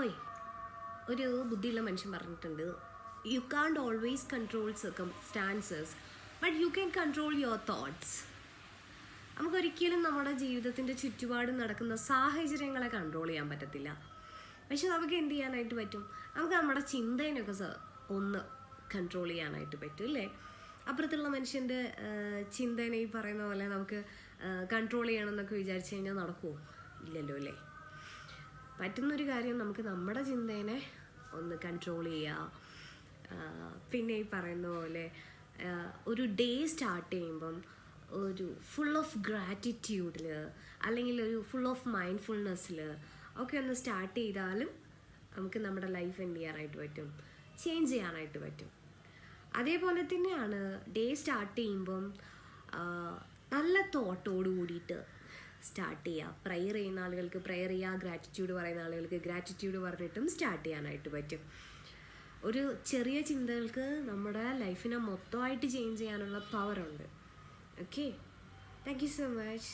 ഓയ് ഒരു ബുദ്ധിയുള്ള മനുഷ്യൻ പറഞ്ഞിട്ടുണ്ട് you can't always control circumstances but you can control your thoughts നമുക്കൊരിക്കലും നമ്മുടെ ജീവിതത്തിന്റെ ചുറ്റുപാട് നടക്കുന്ന സാഹചര്യങ്ങളെ കൺട്രോൾ ചെയ്യാൻ പറ്റത്തില്ല. പക്ഷെ നമുക്ക് എന്ത് ചെയ്യാനായിട്ട് പറ്റും? നമുക്ക് നമ്മുടെ ചിന്തേനൊക്കെ ഒന്ന് കൺട്രോൾ ചെയ്യാനായിട്ട് പറ്റും അല്ലേ? അപ്പുറത്തുള്ള മനുഷ്യന്റെ ചിന്തേനെ ഈ പറയുന്ന പോലെ നമുക്ക് കൺട്രോൾ ചെയ്യണമെന്നൊക്കെ വിചാരിച്ചു കഴിഞ്ഞാൽ നടക്കുമോ ഇല്ലല്ലോ അല്ലേ? പറ്റുന്നൊരു കാര്യം നമുക്ക് നമ്മുടെ ചിന്തേനെ ഒന്ന് കൺട്രോൾ ചെയ്യുക പിന്നെ ഈ പറയുന്ന പോലെ ഒരു ഡേ സ്റ്റാർട്ട് ചെയ്യുമ്പം ഒരു ഫുൾ ഓഫ് ഗ്രാറ്റിറ്റ്യൂഡിൽ അല്ലെങ്കിൽ ഒരു ഫുൾ ഓഫ് മൈൻഡ്ഫുൾനെസ്സിൽ ഒക്കെ ഒന്ന് സ്റ്റാർട്ട് ചെയ്താലും നമുക്ക് നമ്മുടെ ലൈഫ് എന്ത് ചെയ്യാനായിട്ട് പറ്റും? ചേഞ്ച് ചെയ്യാനായിട്ട് പറ്റും. അതേപോലെ തന്നെയാണ് ഡേ സ്റ്റാർട്ട് ചെയ്യുമ്പം നല്ല തോട്ടോട് കൂടിയിട്ട് സ്റ്റാർട്ട് ചെയ്യുക പ്രയർ ചെയ്യുന്ന ആളുകൾക്ക് പ്രയർ ചെയ്യുക ഗ്രാറ്റിറ്റ്യൂഡ് പറയുന്ന ആളുകൾക്ക് ഗ്രാറ്റിറ്റ്യൂഡ് പറഞ്ഞിട്ടും സ്റ്റാർട്ട് ചെയ്യാനായിട്ട് പറ്റും. ഒരു ചെറിയ ചിന്തകൾക്ക് നമ്മുടെ ലൈഫിനെ മൊത്തമായിട്ട് ചേഞ്ച് ചെയ്യാനുള്ള പവറുണ്ട് okay thank you so much